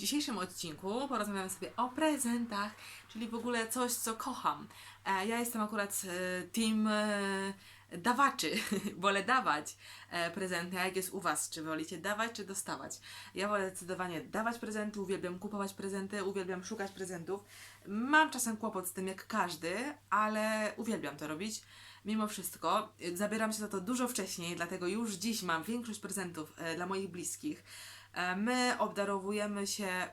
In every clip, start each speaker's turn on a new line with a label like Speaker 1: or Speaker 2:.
Speaker 1: dzisiejszym odcinku porozmawiamy sobie o prezentach, czyli w ogóle coś, co kocham. E, ja jestem akurat e, team e, dawaczy, wolę dawać prezenty, a jak jest u Was? Czy wolicie dawać, czy dostawać? Ja wolę zdecydowanie dawać prezenty, uwielbiam kupować prezenty, uwielbiam szukać prezentów. Mam czasem kłopot z tym, jak każdy, ale uwielbiam to robić. Mimo wszystko, zabieram się za to dużo wcześniej, dlatego już dziś mam większość prezentów dla moich bliskich. E, my obdarowujemy się,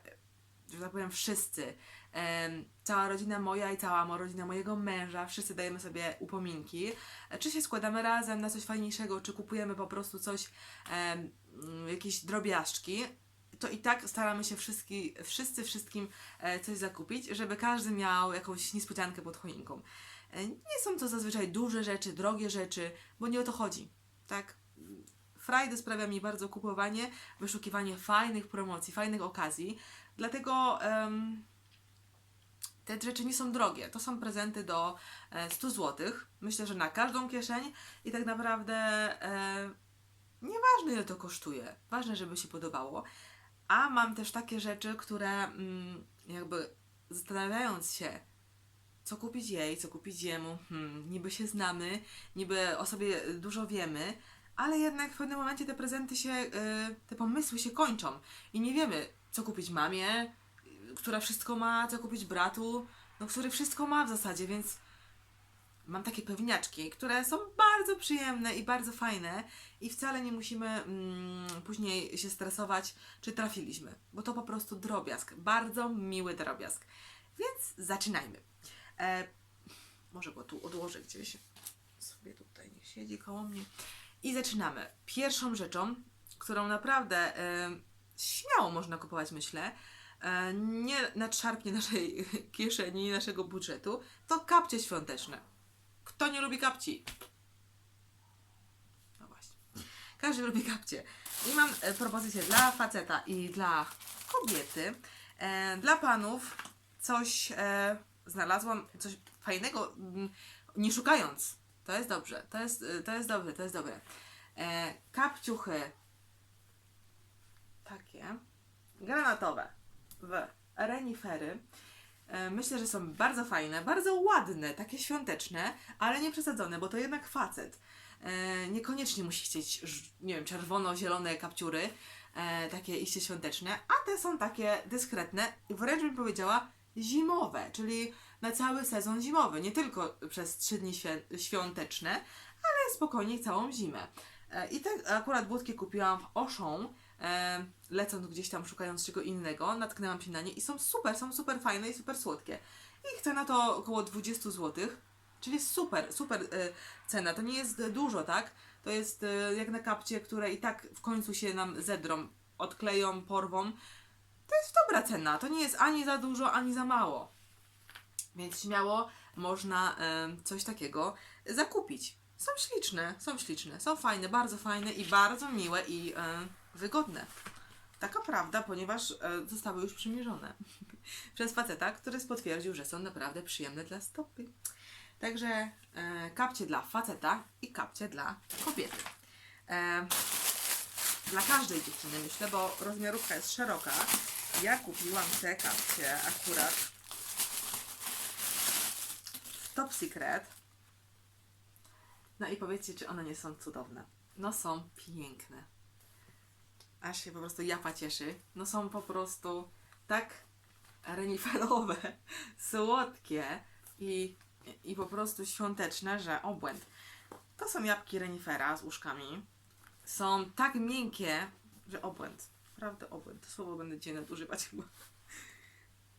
Speaker 1: że tak powiem, wszyscy. Em, cała rodzina moja i cała rodzina mojego męża, wszyscy dajemy sobie upominki. E, Czy się składamy razem na coś fajniejszego, czy kupujemy po prostu coś, jakieś drobiazczki, to i tak staramy się wszyscy, wszyscy wszystkim e, coś zakupić, żeby każdy miał jakąś niespodziankę pod choinką. E, Nie są to zazwyczaj duże rzeczy, drogie rzeczy, bo nie o to chodzi, tak? Frajdę sprawia mi bardzo kupowanie, wyszukiwanie fajnych promocji, fajnych okazji, dlatego em, te rzeczy nie są drogie. To są prezenty do e, 100 zł. Myślę, że na każdą kieszeń i tak naprawdę e, nieważne ile to kosztuje. Ważne, żeby się podobało. A mam też takie rzeczy, które mm, jakby zastanawiając się, co kupić jej, co kupić jemu, hmm, niby się znamy, niby o sobie dużo wiemy, ale jednak w pewnym momencie te prezenty się, y, te pomysły się kończą i nie wiemy, co kupić mamie, która wszystko ma, co kupić bratu, no który wszystko ma w zasadzie, więc mam takie pewniaczki, które są bardzo przyjemne i bardzo fajne i wcale nie musimy mm, później się stresować, czy trafiliśmy, bo to po prostu drobiazg, bardzo miły drobiazg. Więc zaczynajmy. E, może go tu odłożę gdzieś. Sobie tutaj niech siedzi koło mnie. I zaczynamy. Pierwszą rzeczą, którą naprawdę e, śmiało można kupować, myślę, e, nie nadszarpnie naszej kieszeni, naszego budżetu, to kapcie świąteczne. Kto nie lubi kapci? No właśnie. Każdy lubi kapcie. I mam e, propozycję dla faceta i dla kobiety. E, dla panów coś e, znalazłam, coś fajnego, mm, nie szukając. To jest dobrze, to jest, e, to jest dobre, to jest dobre. E, kapciuchy takie granatowe w renifery. E, Myślę, że są bardzo fajne, bardzo ładne, takie świąteczne, ale nie przesadzone, bo to jednak facet. E, niekoniecznie musi chcieć, nie wiem, czerwono-zielone kapciury, e, takie iście świąteczne, a te są takie dyskretne wręcz bym powiedziała zimowe, czyli na cały sezon zimowy, nie tylko przez trzy dni świąteczne, ale spokojnie całą zimę. E, I te akurat budki kupiłam w Auchan, e, lecąc gdzieś tam szukając czego innego, natknęłam się na nie i są super, są super fajne i super słodkie. I chcę na to około 20 zł, czyli super, super e, cena. To nie jest dużo, tak? To jest jak na kapcie, które i tak w końcu się nam zedrą, odkleją, porwą. To jest dobra cena. To nie jest ani za dużo, ani za mało. Więc śmiało można coś takiego zakupić. Są śliczne, są śliczne, są fajne, bardzo fajne i bardzo miłe i wygodne. Taka prawda, ponieważ e, zostały już przymierzone przez faceta, który potwierdził, że są naprawdę przyjemne dla stopy. Także e, kapcie dla faceta i kapcie dla kobiety. E, dla każdej dziewczyny myślę, bo rozmiarówka jest szeroka. Ja kupiłam te kapcie akurat Top Secret. No i powiedzcie, czy one nie są cudowne. No są piękne. Aż się po prostu japa cieszy. No są po prostu tak reniferowe, słodkie i, i po prostu świąteczne, że obłęd. To są jabłki renifera z uszkami. Są tak miękkie, że obłęd. Naprawdę obłęd. To słowo będę dzisiaj nadużywać chyba.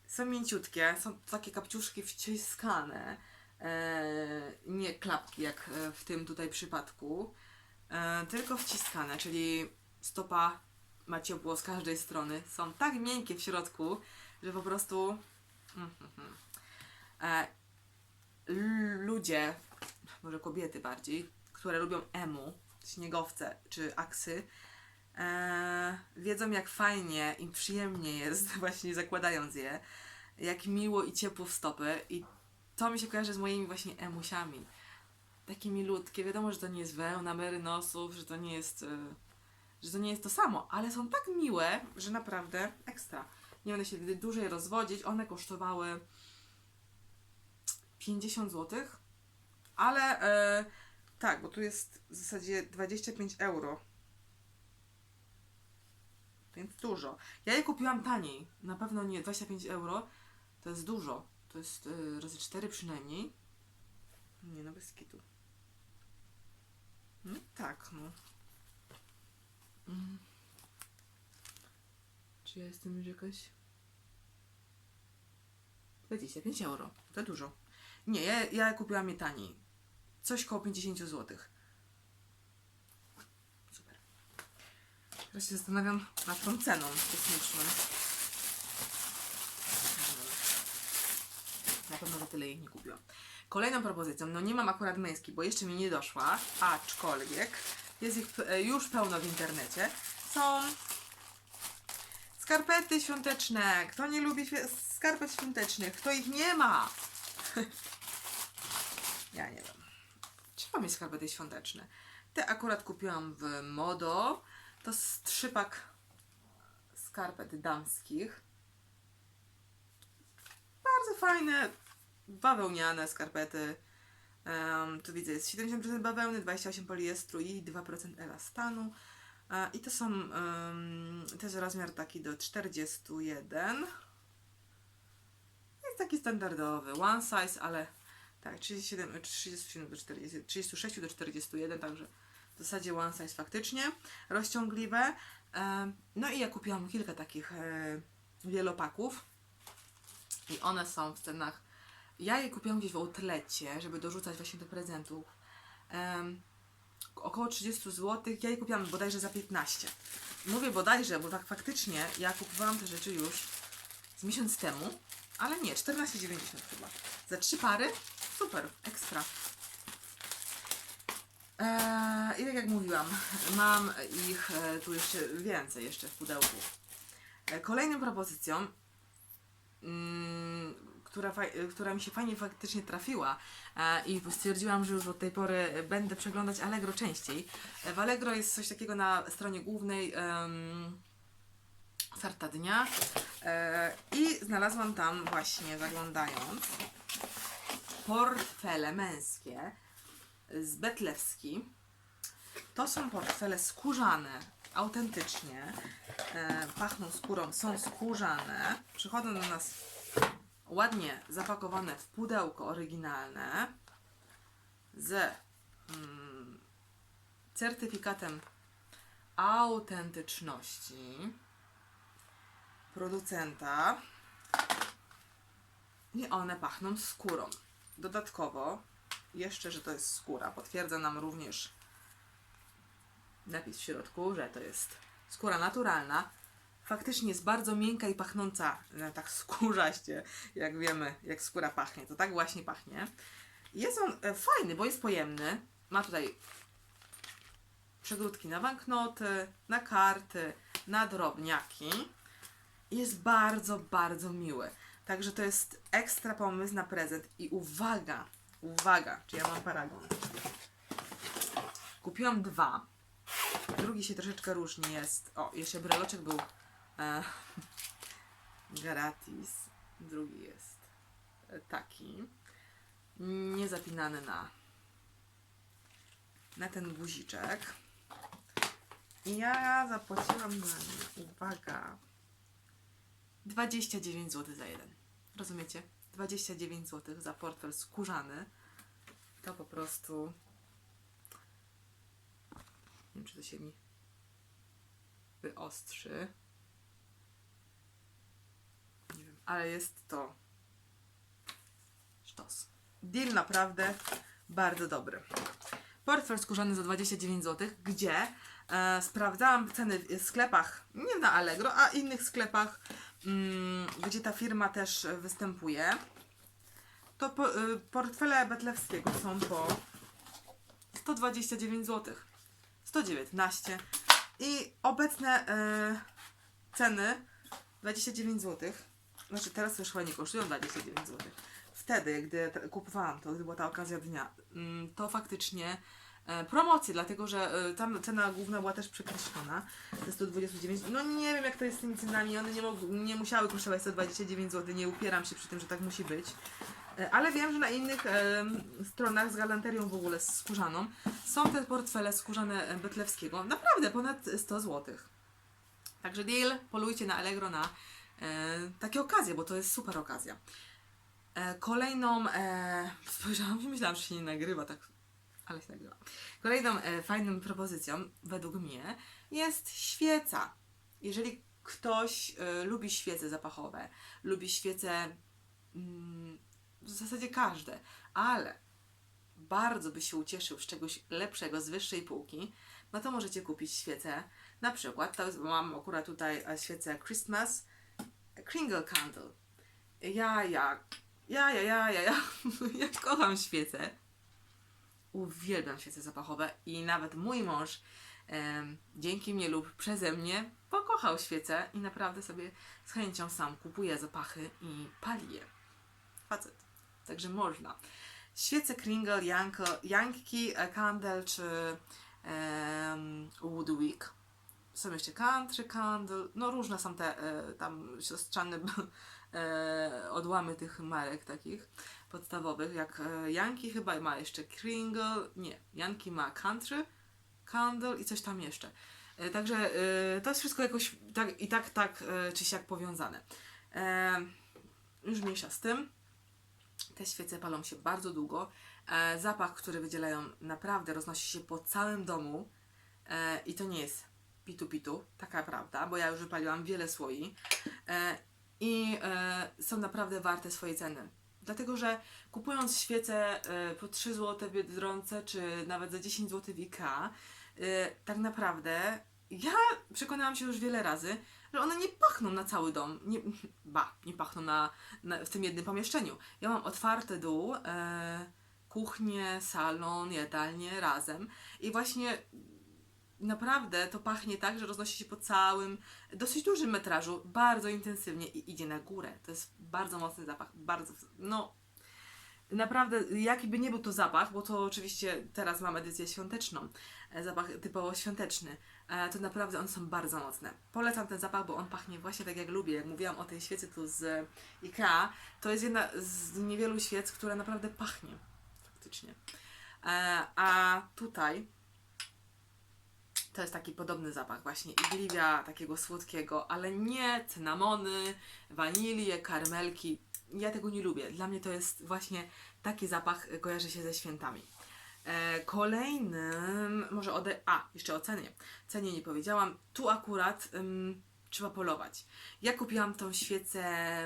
Speaker 1: Są mięciutkie, są takie kapciuszki wciskane. E, nie klapki, jak e, w tym tutaj przypadku, e, tylko wciskane, czyli stopa ma ciepło z każdej strony. Są tak miękkie w środku, że po prostu mm, mm, mm. Ludzie, może kobiety bardziej, które lubią emu, śniegowce czy aksy, wiedzą jak fajnie i przyjemnie jest właśnie zakładając je, jak miło i ciepło w stopy i to mi się kojarzy z moimi właśnie emusiami. Takie milutkie, wiadomo, że to nie jest wełna merynosów, że to nie jest, e, że to nie jest to samo, ale są tak miłe, że naprawdę ekstra. nie będę się dłużej rozwodzić. One kosztowały 50 zł, ale e, tak, bo tu jest w zasadzie 25 euro. Więc dużo. Ja je kupiłam taniej. Na pewno nie 25 euro. To jest dużo. To jest y, razy 4 przynajmniej. Nie no, bez kitu. No tak, no. Mm. Czy ja jestem już jakaś... 25 euro. To dużo. Nie, ja, ja kupiłam je taniej. Coś koło 50 zł. Super. Teraz się zastanawiam nad tą ceną kosmiczną. Na pewno za tyle ich nie kupiłam. Kolejną propozycją, no nie mam akurat męskiej, bo jeszcze mi nie doszła, aczkolwiek jest ich e, już pełno w internecie. Są skarpety świąteczne. Kto nie lubi skarpet świątecznych? Kto ich nie ma? ja nie wiem. Trzeba mieć skarpety świąteczne. Te akurat kupiłam w Modo. To jest trzypak skarpet damskich. Bardzo fajne, bawełniane skarpety. Em, tu widzę, jest 70% bawełny, 28% poliestru i 2% elastanu. I to są um, też rozmiar taki do 41. Jest taki standardowy, one size, ale tak, 37, 37 do 40, 36 do 41, także w zasadzie one size faktycznie. Rozciągliwe. E, no i ja kupiłam kilka takich e, wielopaków. I one są w cenach. Ja je kupiłam gdzieś w outlecie, żeby dorzucać właśnie do prezentów. Em, około 30 zł. Ja je kupiłam bodajże za 15. Mówię bodajże, bo tak faktycznie ja kupowałam te rzeczy już z miesiąc temu, ale nie, 14,90 chyba. Za trzy pary? Super, ekstra. Eee, I tak jak mówiłam, mam ich e, tu jeszcze więcej jeszcze w pudełku. E, kolejną propozycją mm, która, faj- która mi się fajnie faktycznie trafiła e, i stwierdziłam, że już od tej pory będę przeglądać Allegro częściej. E, W Allegro jest coś takiego na stronie głównej um, dnia e, i znalazłam tam właśnie zaglądając portfele męskie z Betlewski. To są portfele skórzane, autentycznie. Pachną skórą, są skórzane. Przychodzą do nas ładnie zapakowane w pudełko oryginalne z mm, certyfikatem autentyczności producenta i one pachną skórą. Dodatkowo jeszcze, że to jest skóra, potwierdza nam również napis w środku, że to jest skóra naturalna. Faktycznie jest bardzo miękka i pachnąca, e, tak skórzaście, jak wiemy, jak skóra pachnie. To tak właśnie pachnie. Jest on e, fajny, bo jest pojemny. Ma tutaj przegródki na banknoty, na karty, na drobniaki. Jest bardzo, bardzo miły. Także to jest ekstra pomysł na prezent. I uwaga, uwaga, czy ja mam paragon. Kupiłam dwa. Drugi się troszeczkę różni jest. O, jeszcze breloczek był e, gratis. Drugi jest taki. Niezapinany na, na ten guziczek. I ja zapłaciłam na nie, uwaga, 29 zł za jeden. Rozumiecie? 29 zł za portfel skórzany. To po prostu. Nie wiem, czy to się mi wyostrzy. Nie wiem, ale jest to sztos. Deal naprawdę bardzo dobry. Portfel skórzany za 29 zł, gdzie e, sprawdzałam ceny w sklepach, nie na Allegro, a innych sklepach, mm, gdzie ta firma też występuje. To po, y, portfele Betlewskiego są po 129 zł. 119 i obecne e, ceny 29 zł. Znaczy teraz już chyba nie kosztują 29 zł. Wtedy, gdy kupowałam to, gdy była ta okazja dnia, mm, to faktycznie e, promocję, dlatego że e, tam cena główna była też przekreślona ze 129. No nie wiem jak to jest z tymi cenami, one nie, mog- nie musiały kosztować 129 zł, nie upieram się przy tym, że tak musi być. E, Ale wiem, że na innych em, stronach z galanterią w ogóle skórzaną są te portfele skórzane e, Betlewskiego. Naprawdę ponad 100 zł. Także deal, polujcie na Allegro na e, takie okazje, bo to jest super okazja. E, kolejną, e, spojrzałam myślałam, że się nie nagrywa, tak, ale się nagrywa. Kolejną e, fajną propozycją, według mnie, jest świeca. Jeżeli ktoś e, lubi świece zapachowe, lubi świece, mm, w zasadzie każde, ale bardzo by się ucieszył z czegoś lepszego, z wyższej półki, no to możecie kupić świecę. Na przykład, to mam akurat tutaj e, świecę Christmas Kringle Candle. Ja, ja, ja, ja, ja, ja, ja, ja kocham świece. Uwielbiam świece zapachowe i nawet mój mąż dzięki mnie lub przeze mnie pokochał świece i naprawdę sobie z chęcią sam kupuje zapachy i pali je. Facet. Także można. Świece Kringle, Janko, e, Candle czy Woodwick. Są jeszcze Country Candle, no różne są te e, tam siostrzane e, odłamy tych marek takich podstawowych, jak e, Yankee chyba ma jeszcze Kringle, nie, Yankee ma Country Candle i coś tam jeszcze. E, także e, to jest wszystko jakoś tak, i tak, tak e, czy siak powiązane. E, już mniejsza z tym. Te świece palą się bardzo długo. E, zapach, który wydzielają, naprawdę roznosi się po całym domu. E, I to nie jest pitu-pitu, taka prawda, bo ja już wypaliłam wiele słoi. E, I e, są naprawdę warte swojej ceny. Dlatego, że kupując świece e, po 3 zł w Biedronce, czy nawet za 10 zł w IKEA, e, tak naprawdę ja przekonałam się już wiele razy, że one nie pachną na cały dom. Nie, ba, nie pachną na, na, w tym jednym pomieszczeniu. Ja mam otwarty dół, e, kuchnię, salon, jadalnię razem i właśnie naprawdę to pachnie tak, że roznosi się po całym, dosyć dużym metrażu, bardzo intensywnie i idzie na górę. To jest bardzo mocny zapach, bardzo, no naprawdę, jaki by nie był to zapach, bo to oczywiście teraz mam edycję świąteczną, e, zapach typowo świąteczny, e, to naprawdę one są bardzo mocne. Polecam ten zapach, bo on pachnie właśnie tak jak lubię. Jak mówiłam o tej świecy tu z IKEA, to jest jedna z niewielu świec, która naprawdę pachnie, faktycznie. E, A tutaj to jest taki podobny zapach, właśnie igliwia, takiego słodkiego, ale nie cynamony, wanilię, karmelki. Ja tego nie lubię. Dla mnie to jest właśnie taki zapach, y, kojarzy się ze świętami. E, kolejnym, może ode... A, jeszcze o cenie. Cenie nie powiedziałam. Tu akurat trzeba polować. Ja kupiłam tą świecę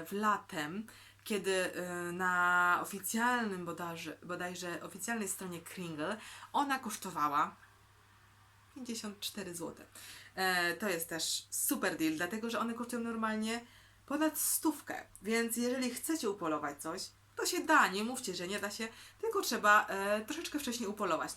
Speaker 1: w latem, kiedy y, na oficjalnym bodajże, bodajże oficjalnej stronie Kringle ona kosztowała 54 zł. E, to jest też super deal, dlatego że one kosztują normalnie ponad stówkę. Więc jeżeli chcecie upolować coś, to się da. Nie mówcie, że nie da się, tylko trzeba e, troszeczkę wcześniej upolować.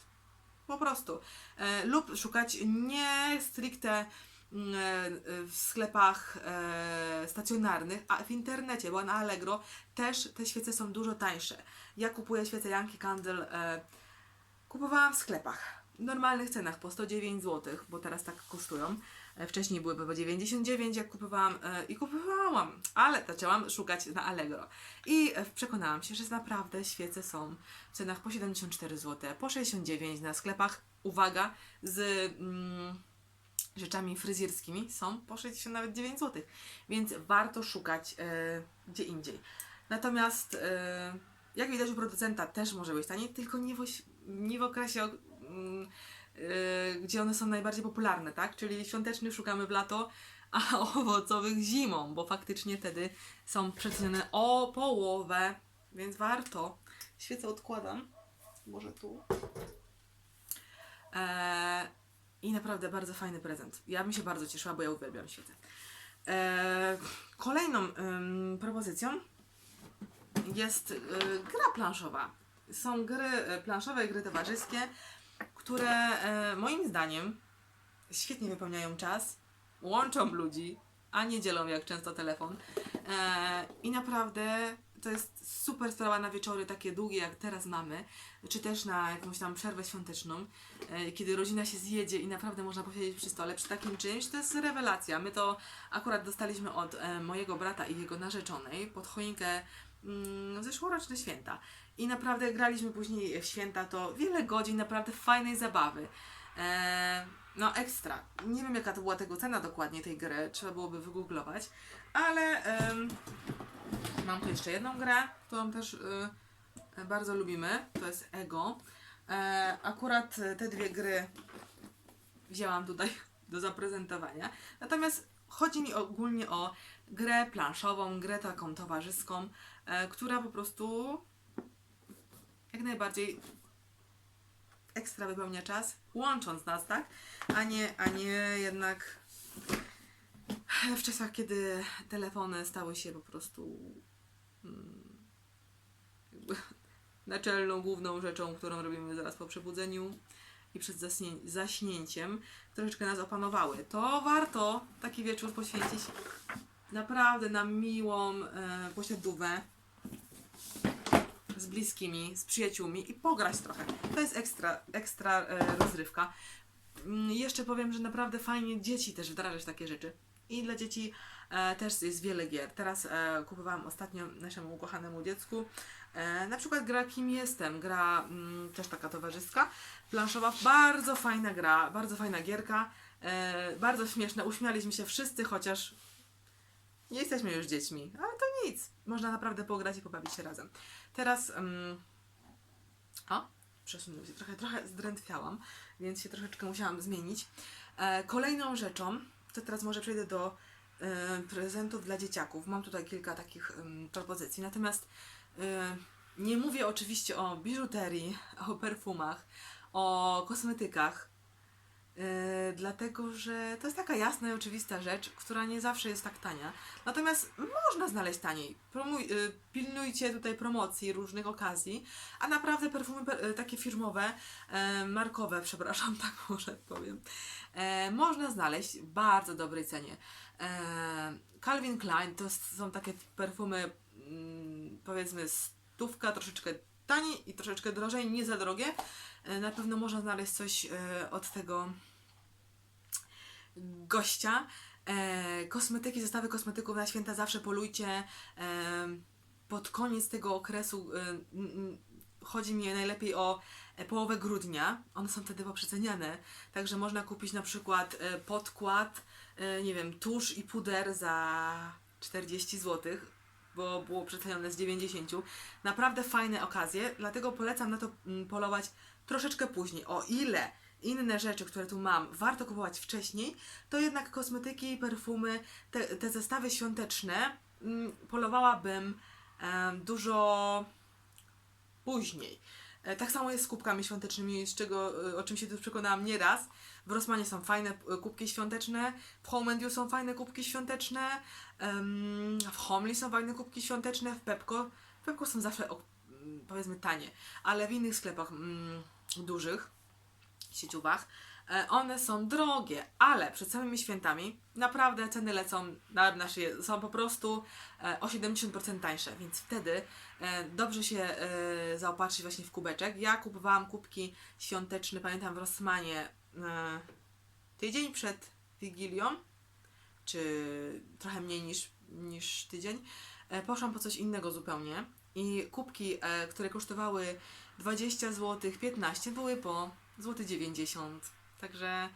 Speaker 1: Po prostu. E, lub szukać nie stricte mm, e, w sklepach e, stacjonarnych, a w internecie, bo na Allegro też te świece są dużo tańsze. Ja kupuję świece Yankee Candle, e, kupowałam w sklepach. Normalnych cenach po 109 zł, bo teraz tak kosztują. E, Wcześniej były po 99, jak kupowałam e, i kupowałam, ale zaczęłam szukać na Allegro. I e, przekonałam się, że naprawdę świece są w cenach po 74 zł, po 69 na sklepach. Uwaga, z mm, rzeczami fryzjerskimi są po 60 nawet 9 zł, więc warto szukać e, gdzie indziej. Natomiast e, jak widać u producenta też może być taniej, tylko nie w, nie w okresie, gdzie one są najbardziej popularne, tak? Czyli świątecznych szukamy w lato, a owocowych zimą, bo faktycznie wtedy są przecenione o połowę, więc warto. Świecę odkładam, może tu. E, I naprawdę bardzo fajny prezent. Ja bym się bardzo cieszyła, bo ja uwielbiam świecę. E, kolejną ym, propozycją jest y, gra planszowa. Są gry y, planszowe, gry towarzyskie, które y, moim zdaniem świetnie wypełniają czas, łączą ludzi, a nie dzielą jak często telefon. E, I naprawdę to jest super sprawa na wieczory takie długie, jak teraz mamy, czy też na jakąś tam przerwę świąteczną, e, kiedy rodzina się zjedzie i naprawdę można posiedzieć przy stole przy takim czymś, to jest rewelacja. My to akurat dostaliśmy od e, mojego brata i jego narzeczonej pod choinkę zeszłoroczne święta. I naprawdę graliśmy później w święta to wiele godzin naprawdę fajnej zabawy. E, no ekstra. Nie wiem jaka to była tego cena dokładnie tej gry, trzeba byłoby wygooglować, ale mam tu jeszcze jedną grę, którą też y, bardzo lubimy, to jest Ego. E, akurat te dwie gry wzięłam tutaj do zaprezentowania. Natomiast chodzi mi ogólnie o grę planszową, grę taką towarzyską, która po prostu jak najbardziej ekstra wypełnia czas, łącząc nas, tak? A nie, a nie jednak w czasach, kiedy telefony stały się po prostu mm, jakby naczelną, główną rzeczą, którą robimy zaraz po przebudzeniu i przed zaśnie- zaśnięciem, troszeczkę nas opanowały. To warto taki wieczór poświęcić naprawdę na miłą e, posiadówę z bliskimi, z przyjaciółmi i pograć trochę. To jest ekstra, ekstra e, rozrywka. Mm, Jeszcze powiem, że naprawdę fajnie dzieci też wdrażać takie rzeczy. I dla dzieci e, też jest wiele gier. Teraz e, kupowałam ostatnio naszemu ukochanemu dziecku e, na przykład gra Kim Jestem, gra mm, też taka towarzyska, planszowa, bardzo fajna gra, bardzo fajna gierka, e, bardzo śmieszna, uśmialiśmy się wszyscy, chociaż nie jesteśmy już dziećmi, ale to nic, można naprawdę pograć i pobawić się razem. Teraz, mm, o, przesunąłem się, trochę, trochę zdrętwiałam, więc się troszeczkę musiałam zmienić. E, kolejną rzeczą, to teraz może przejdę do e, prezentów dla dzieciaków. Mam tutaj kilka takich em, propozycji, natomiast e, nie mówię oczywiście o biżuterii, o perfumach, o kosmetykach, dlatego że to jest taka jasna i oczywista rzecz, która nie zawsze jest tak tania. Natomiast można znaleźć taniej. Promuj, y, pilnujcie tutaj promocji różnych okazji, a naprawdę perfumy per, y, takie firmowe, e, markowe, przepraszam, tak może powiem, e, można znaleźć w bardzo dobrej cenie. E, Calvin Klein to są takie perfumy, mm, powiedzmy, stówka, troszeczkę taniej i troszeczkę drożej, nie za drogie. E, na pewno można znaleźć coś e, od tego gościa. E, kosmetyki, zestawy kosmetyków na święta zawsze polujcie. Pod koniec tego okresu chodzi mi najlepiej o połowę grudnia. One są wtedy poprzeceniane, także można kupić na przykład podkład, nie wiem, tusz i puder za 40 zł, bo było przecenione z 90. Naprawdę fajne okazje, dlatego polecam na to polować troszeczkę później. O ile inne rzeczy, które tu mam, warto kupować wcześniej, to jednak kosmetyki, perfumy, te, te zestawy świąteczne mm, polowałabym dużo później. E, Tak samo jest z kubkami świątecznymi, z czego, e, o czym się tu przekonałam nieraz. W Rossmanie są fajne e, kubki świąteczne, w Home and You są fajne kubki świąteczne, w Homely są fajne kubki świąteczne, w Pepko. W Pepko są zawsze mm, powiedzmy tanie, ale w innych sklepach mm, dużych, sieciówach, e, one są drogie, ale przed samymi świętami naprawdę ceny lecą na nasze, są po prostu e, o 70% tańsze, więc wtedy e, dobrze się zaopatrzyć właśnie w kubeczek. Ja kupowałam kubki świąteczne, pamiętam w Rossmanie e, tydzień przed Wigilią, czy trochę mniej niż, niż tydzień. E, poszłam po coś innego zupełnie i kubki, e, które kosztowały 20 zł, 15 były po złoty 90. Także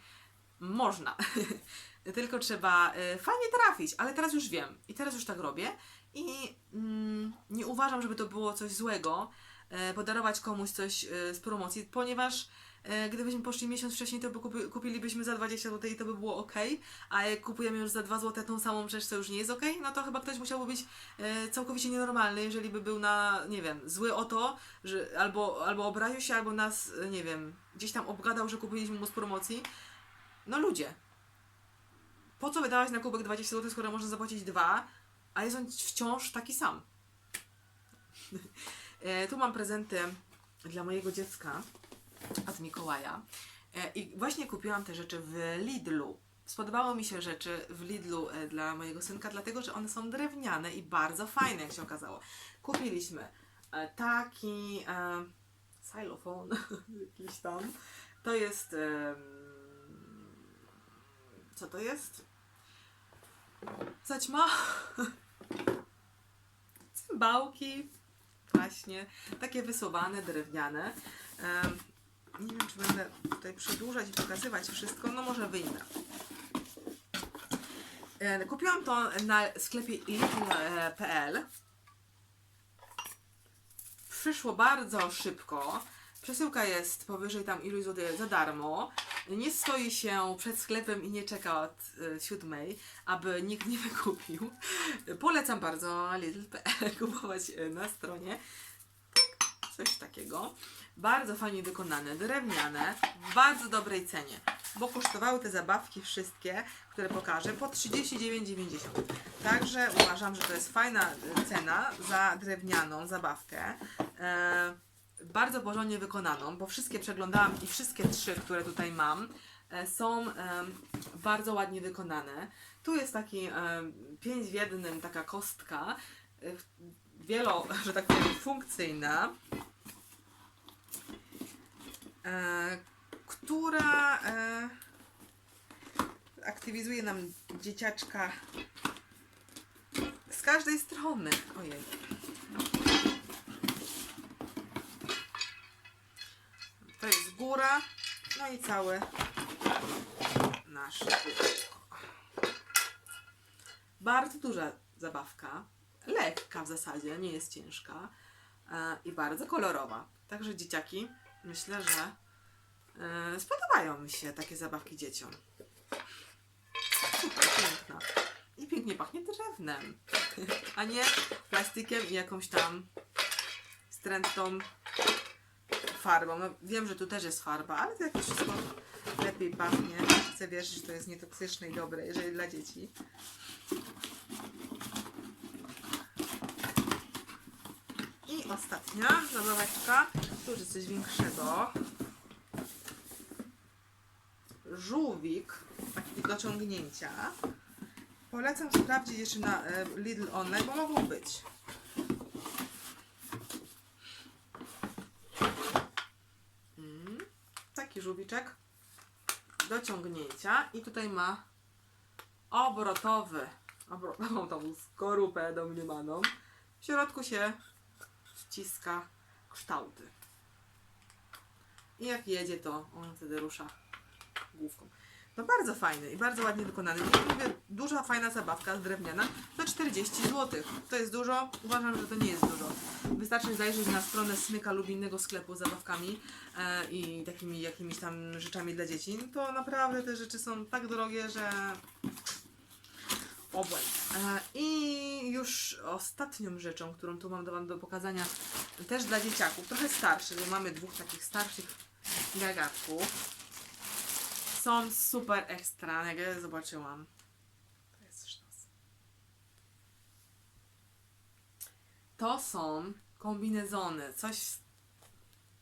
Speaker 1: można. Tylko trzeba e, fajnie trafić, ale teraz już wiem i teraz już tak robię i mm, nie uważam, żeby to było coś złego podarować komuś coś z promocji, ponieważ gdybyśmy poszli miesiąc wcześniej, to by kupi, kupilibyśmy za 20 zł i to by było ok, a jak kupujemy już za 2 zł tą samą rzecz, to już nie jest ok, no to chyba ktoś musiałby być e, całkowicie nienormalny, jeżeli by był na, nie wiem, zły o to, że albo, albo obraził się, albo nas, e, nie wiem, gdzieś tam obgadał, że kupiliśmy mu z promocji. No ludzie, po co wydawać na kubek 20 zł, skoro można zapłacić dwa, a jest on wciąż taki sam? e, tu mam prezenty dla mojego dziecka od Mikołaja. E, I właśnie kupiłam te rzeczy w Lidlu. spodobało mi się rzeczy w Lidlu e, dla mojego synka, dlatego że one są drewniane i bardzo fajne, jak się okazało. Kupiliśmy e, taki e, jakiś tam. To jest. em, co to jest? Zaćma. Cymbałki. Właśnie. Takie wysuwane, drewniane. Em, nie wiem, czy będę tutaj przedłużać i pokazywać wszystko. No może wyjdę. E, Kupiłam to na sklepie lidl.pl. Przyszło bardzo szybko. Przesyłka jest powyżej tam iluś złotych za darmo. Nie stoi się przed sklepem i nie czeka od e, siódmej, aby nikt nie wykupił. Polecam bardzo Lidl.pl kupować e, na stronie. Coś takiego. Bardzo fajnie wykonane, drewniane, w bardzo dobrej cenie, bo kosztowały te zabawki wszystkie, które pokażę, po 39,90. Także uważam, że to jest fajna e, cena za drewnianą zabawkę. E, bardzo porządnie wykonaną, bo wszystkie przeglądałam i wszystkie trzy, które tutaj mam, e, są em, bardzo ładnie wykonane. Tu jest taki em, pięć w jednym, taka kostka, e, wielo, że tak powiem, funkcyjna, e, która e, aktywizuje nam dzieciaczka z każdej strony. Ojej. To jest góra, no i cały nasz tyłek. Bardzo duża zabawka, lekka w zasadzie, nie jest ciężka e, i bardzo kolorowa. Także dzieciaki, myślę, że e, spodobają mi się takie zabawki dzieciom. Super piękna. I pięknie pachnie drewnem, a nie plastikiem i jakąś tam strętą farbą. No, wiem, że tu też jest farba, ale to jakoś wszystko lepiej pachnie. Chcę wierzyć, że to jest nietoksyczne i dobre, jeżeli dla dzieci. Ostatnia zabaweczka. Tu jest coś większego. Żółwik, taki do ciągnięcia. Polecam sprawdzić jeszcze na e, Lidl Online, bo mogą być. Mm, taki żółwiczek do ciągnięcia i tutaj ma obrotowy, obrotową tą skorupę domniemaną. W środku się wciska kształty. I jak jedzie, to on wtedy rusza główką. No bardzo fajny i bardzo ładnie wykonany. Mówię, duża, fajna zabawka drewniana za 40 zł. To jest dużo? Uważam, że to nie jest dużo. Wystarczy zajrzeć na stronę Smyka lub innego sklepu z zabawkami e, i takimi jakimiś tam rzeczami dla dzieci. No to naprawdę te rzeczy są tak drogie, że obłęd. E, I już ostatnią rzeczą, którą tu mam do Wam do pokazania, też dla dzieciaków, trochę starszych, bo mamy dwóch takich starszych gagatków. Są super ekstra, jak ja zobaczyłam. To jest sztos. To są kombinezony, coś,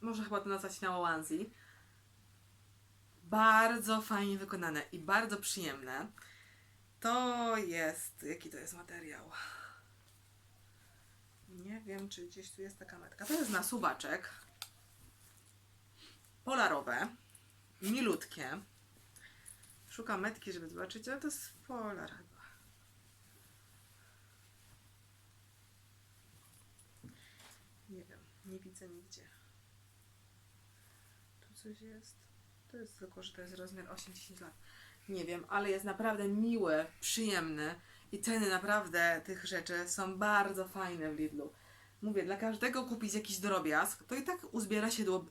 Speaker 1: może chyba to nazwać na onesie. Bardzo fajnie wykonane i bardzo przyjemne. To jest. Jaki to jest materiał? Nie wiem, czy gdzieś tu jest taka metka. To jest nasuwaczek. Polarowe. Milutkie. Szukam metki, żeby zobaczyć, ale to jest polar chyba. Nie wiem, nie widzę nigdzie. Tu coś jest. To jest tylko, że to jest rozmiar 8-10 lat. Nie wiem, ale jest naprawdę miły, przyjemny i ceny naprawdę tych rzeczy są bardzo fajne w Lidlu. Mówię, dla każdego kupić jakiś drobiazg, to i tak uzbiera się do,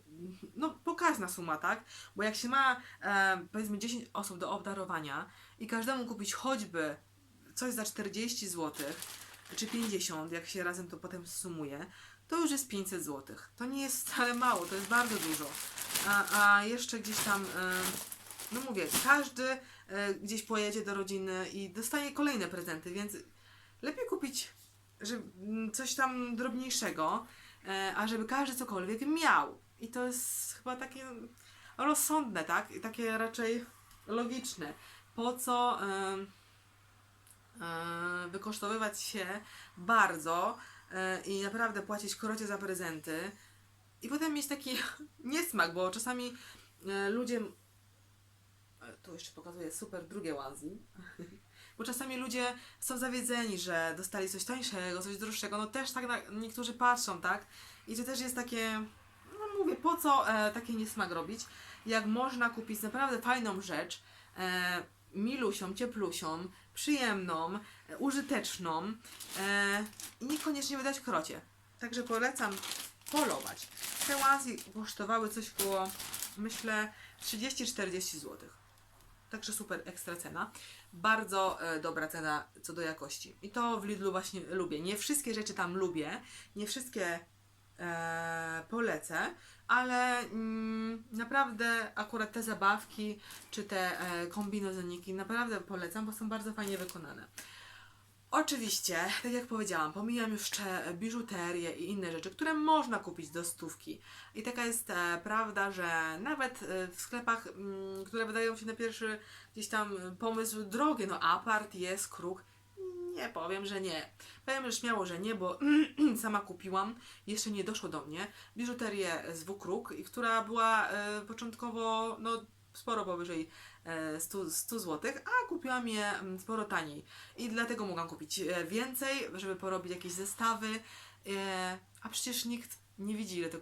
Speaker 1: no pokaźna suma, tak? Bo jak się ma e, powiedzmy 10 osób do obdarowania i każdemu kupić choćby coś za 40 zł, czy 50, jak się razem to potem sumuje, to już jest 500 zł. To nie jest wcale mało, to jest bardzo dużo. A, a jeszcze gdzieś tam, e, no mówię, każdy e, gdzieś pojedzie do rodziny i dostanie kolejne prezenty, więc lepiej kupić mm, coś tam drobniejszego, e, a żeby każdy cokolwiek miał. I to jest chyba takie rozsądne, tak? I takie raczej logiczne. po co e, wykosztowywać się bardzo i naprawdę płacić krocie za prezenty i potem mieć taki niesmak, bo czasami ludzie tu jeszcze pokazuję super drugie onesie. Bo czasami ludzie są zawiedzeni, że dostali coś tańszego, coś droższego. No też tak na, niektórzy patrzą, tak? I to też jest takie, no mówię, po co e, taki niesmak robić, jak można kupić naprawdę fajną rzecz, e, milusią, cieplusią, przyjemną, e, użyteczną e, i niekoniecznie wydać krocie. Także polecam polować. Te onesie kosztowały coś koło, myślę, 30-40 zł. Także super ekstra cena. Bardzo e, dobra cena co do jakości. I to w Lidlu właśnie lubię. Nie wszystkie rzeczy tam lubię, nie wszystkie e, polecę, ale mm, naprawdę akurat te zabawki czy te e, kombinezoniki naprawdę polecam, bo są bardzo fajnie wykonane. Oczywiście, tak jak powiedziałam, pomijam jeszcze biżuterię i inne rzeczy, które można kupić do stówki. I taka jest e, prawda, że nawet e, w sklepach, mm, które wydają się na pierwszy gdzieś tam e, pomysł drogie, no apart jest, kruk, nie powiem, że nie. Powiem że śmiało, że nie, bo sama kupiłam, jeszcze nie doszło do mnie, biżuterię z Wukruk, która była początkowo no, sporo powyżej 100, 100 zł, a kupiłam je mm, sporo taniej. I dlatego mogłam kupić e, więcej, żeby porobić jakieś zestawy, e, a przecież nikt nie widzi, ile to, e,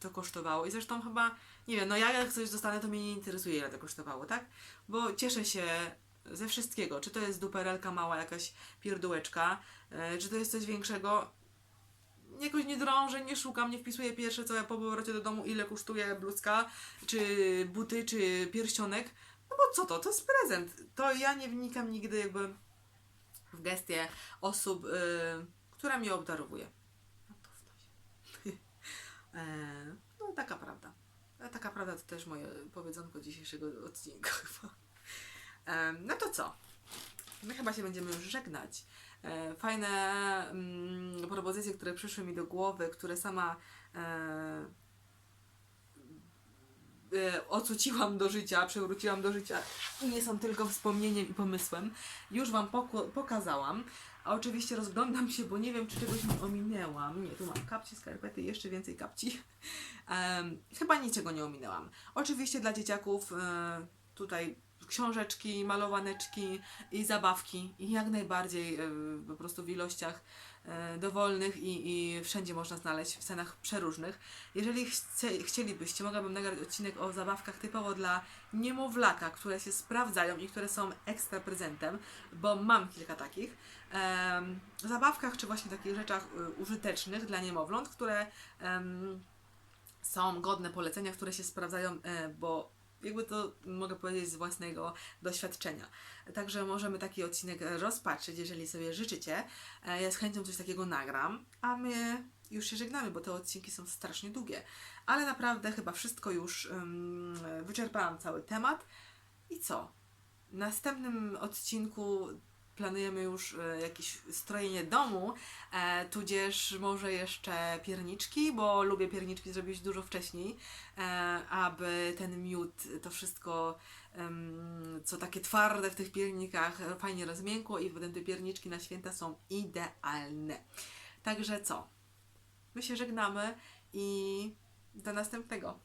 Speaker 1: to kosztowało. I zresztą chyba, nie wiem, no ja jak coś dostanę, to mnie nie interesuje, ile to kosztowało, tak? Bo cieszę się ze wszystkiego. Czy to jest duperelka mała, jakaś pierdółeczka, czy to jest coś większego. Jakoś nie drążę, nie szukam, nie wpisuję pierwsze co ja po powrocie do domu, ile kosztuje bluzka, czy buty, czy pierścionek. No bo co to? To jest prezent. To ja nie wnikam nigdy jakby w gestie osób, y, która mnie obdarowuje. No to wstać. e, no taka prawda. A taka prawda to też moje powiedzonko dzisiejszego odcinka chyba. Em, No to co? My chyba się będziemy już żegnać. E, Fajne mm, propozycje, które przyszły mi do głowy, które sama e, e, ocuciłam do życia, przewróciłam do życia i nie są tylko wspomnieniem i pomysłem. Już Wam pokazałam. A oczywiście rozglądam się, bo nie wiem, czy czegoś nie ominęłam. Nie, tu mam kapci, skarpety jeszcze więcej kapci. Em, chyba niczego nie ominęłam. Oczywiście dla dzieciaków e, tutaj książeczki, malowaneczki i zabawki i jak najbardziej e, po prostu w ilościach dowolnych i, i wszędzie można znaleźć w cenach przeróżnych. Jeżeli chce, chcielibyście, mogłabym nagrać odcinek o zabawkach typowo dla niemowlaka, które się sprawdzają i które są ekstra prezentem, bo mam kilka takich. Em, zabawkach czy właśnie takich rzeczach y, użytecznych dla niemowląt, które em, są godne polecenia, które się sprawdzają, e, bo jakby to mogę powiedzieć z własnego doświadczenia. Także możemy taki odcinek rozpatrzyć, jeżeli sobie życzycie. E, Ja z chęcią coś takiego nagram, a my już się żegnamy, bo te odcinki są strasznie długie. Ale naprawdę chyba wszystko już um, wyczerpałam cały temat. I co? W następnym odcinku planujemy już e, jakieś strojenie domu, e, tudzież może jeszcze pierniczki, bo lubię pierniczki zrobić dużo wcześniej, e, aby ten miód, to wszystko, co takie twarde w tych piernikach, fajnie rozmiękło i potem te pierniczki na święta są idealne. Także co? My się żegnamy i do następnego.